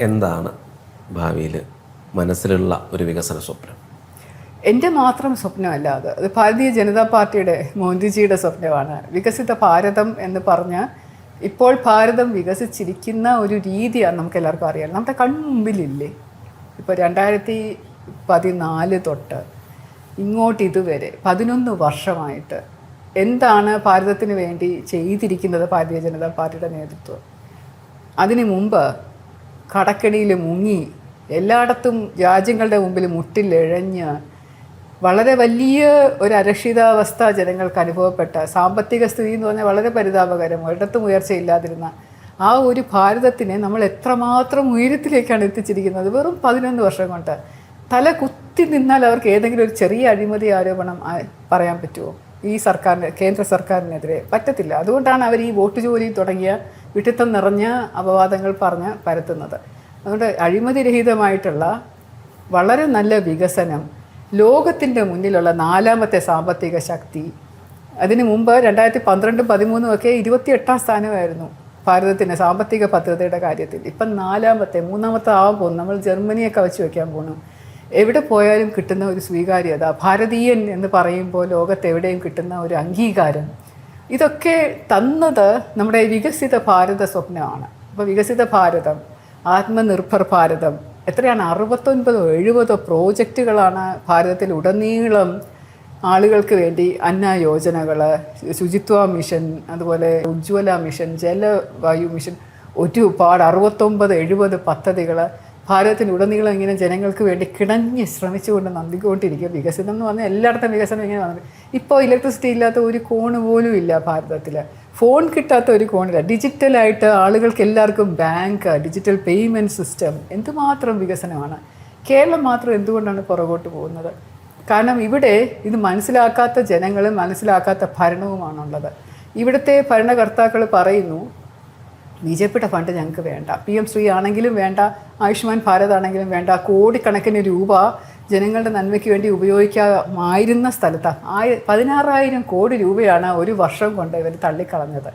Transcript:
എന്താണ് ഭാവിയിൽ മനസ്സിലുള്ള ഒരു വികസന സ്വപ്നം? എന്റെ മാത്രം സ്വപ്നമല്ല അത്. അത് ഭാരതീയ ജനതാ പാർട്ടിയുടെ മോദിജിയുടെ സ്വപ്നമാണ്. വികസിത ഭാരതം എന്ന് പറഞ്ഞ് ഇപ്പോൾ ഭാരതം വികസിച്ചിരിക്കുന്ന ഒരു രീതിയാണ് നമുക്ക് എല്ലാവർക്കും അറിയാം. നമ്മുടെ കൺമുമ്പിലില്ലേ? ഇപ്പോൾ രണ്ടായിരത്തി പതിനാല് തൊട്ട് ഇങ്ങോട്ട് ഇതുവരെ പതിനൊന്ന് വർഷമായിട്ട് എന്താണ് ഭാരതത്തിന് വേണ്ടി ചെയ്തിരിക്കുന്നത് ഭാരതീയ ജനതാ പാർട്ടിയുടെ നേതൃത്വം? അതിനു മുമ്പ് കടക്കണിയിൽ മുങ്ങി എല്ലായിടത്തും രാജ്യങ്ങളുടെ മുമ്പിൽ മുട്ടിലിഴഞ്ഞ് വളരെ വലിയ ഒരു അരക്ഷിതാവസ്ഥ ജനങ്ങൾക്ക് അനുഭവപ്പെട്ട സാമ്പത്തിക സ്ഥിതി എന്ന് പറഞ്ഞാൽ വളരെ പരിതാപകരം ഒരിടത്തും ഉയർച്ചയില്ലാതിരുന്ന ആ ഒരു ഭാരതത്തിനെ നമ്മൾ എത്രമാത്രം ഉയരത്തിലേക്കാണ് എത്തിച്ചിരിക്കുന്നത്? വെറും പതിനൊന്ന് വർഷം കൊണ്ട്. തല കുത്തി നിന്നാൽ അവർക്ക് ഏതെങ്കിലും ഒരു ചെറിയ അഴിമതി ആരോപണം പറയാൻ പറ്റുമോ? ഈ സർക്കാരിന് കേന്ദ്ര സർക്കാരിനെതിരെ പറ്റത്തില്ല. അതുകൊണ്ടാണ് അവർ ഈ വോട്ട് ജോലി തുടങ്ങിയ വിട്ടിത്തം നിറഞ്ഞ അപവാദങ്ങൾ പറഞ്ഞ് പരത്തുന്നത്. അതുകൊണ്ട് അഴിമതിരഹിതമായിട്ടുള്ള വളരെ നല്ല വികസനം ലോകത്തിന്റെ മുന്നിലുള്ള നാലാമത്തെ സാമ്പത്തിക ശക്തി. അതിനു മുമ്പ് രണ്ടായിരത്തി പന്ത്രണ്ടും പതിമൂന്നും ഒക്കെ ഇരുപത്തിയെട്ടാം സ്ഥാനമായിരുന്നു ഭാരതത്തിന്റെ സാമ്പത്തിക ഭദ്രതയുടെ കാര്യത്തിൽ. ഇപ്പം നാലാമത്തെ മൂന്നാമത്തെ ആവാൻ പോകും നമ്മൾ ജർമ്മനിയൊക്കെ വെച്ച് വയ്ക്കാൻ പോകണം എവിടെ പോയാലും കിട്ടുന്ന ഒരു സ്വീകാര്യത ഭാരതീയൻ എന്ന് പറയുമ്പോൾ ലോകത്ത് എവിടെയും കിട്ടുന്ന ഒരു അംഗീകാരം. ഇതൊക്കെ തന്നത് നമ്മുടെ വികസിത ഭാരത സ്വപ്നമാണ്. അപ്പോൾ വികസിത ഭാരതം ആത്മനിർഭർ ഭാരതം എത്രയാണ്? അറുപത്തൊൻപതോ എഴുപതോ പ്രോജക്റ്റുകളാണ് ഭാരതത്തിൽ ഉടനീളം ആളുകൾക്ക് വേണ്ടി അന്ന യോജനകൾ ശുചിത്വ മിഷൻ അതുപോലെ ഉജ്ജ്വല മിഷൻ ജലവായു മിഷൻ ഒരുപാട് അറുപത്തൊമ്പത് എഴുപത് പദ്ധതികൾ ഭാരതത്തിലുടനീളം ഇങ്ങനെ ജനങ്ങൾക്ക് വേണ്ടി കിണഞ്ഞ് ശ്രമിച്ചുകൊണ്ട് നന്ദിക്കൊണ്ടിരിക്കുക വികസനം എന്ന് പറഞ്ഞാൽ എല്ലായിടത്തും വികസനം ഇങ്ങനെ വന്നത് ഇപ്പോൾ ഇലക്ട്രിസിറ്റി ഇല്ലാത്ത ഒരു കോണ് പോലും ഇല്ല ഭാരതത്തിൽ ഫോൺ കിട്ടാത്ത ഒരു കോണില്ല. ഡിജിറ്റലായിട്ട് ആളുകൾക്ക് എല്ലാവർക്കും ബാങ്ക് ഡിജിറ്റൽ പേയ്മെന്റ് സിസ്റ്റം എന്തുമാത്രം വികസനമാണ്? കേരളം മാത്രം എന്തുകൊണ്ടാണ് പുറകോട്ട് പോകുന്നത്? കാരണം ഇവിടെ ഇത് മനസ്സിലാക്കാത്ത ജനങ്ങളും മനസ്സിലാക്കാത്ത ഭരണവുമാണുള്ളത്. ഇവിടുത്തെ ഭരണകർത്താക്കൾ പറയുന്നു ബി ജെ പിയുടെ ഫണ്ട് ഞങ്ങൾക്ക് വേണ്ട. പി എം ശ്രീ ആണെങ്കിലും വേണ്ട ആയുഷ്മാൻ ഭാരത് ആണെങ്കിലും വേണ്ട കോടിക്കണക്കിന് രൂപ ജനങ്ങളുടെ നന്മയ്ക്ക് വേണ്ടി ഉപയോഗിക്കാമായിരുന്ന സ്ഥലത്ത് ആയ പതിനാറായിരം കോടി രൂപയാണ് ഒരു വർഷം കൊണ്ട് ഇവർ തള്ളിക്കളഞ്ഞത്.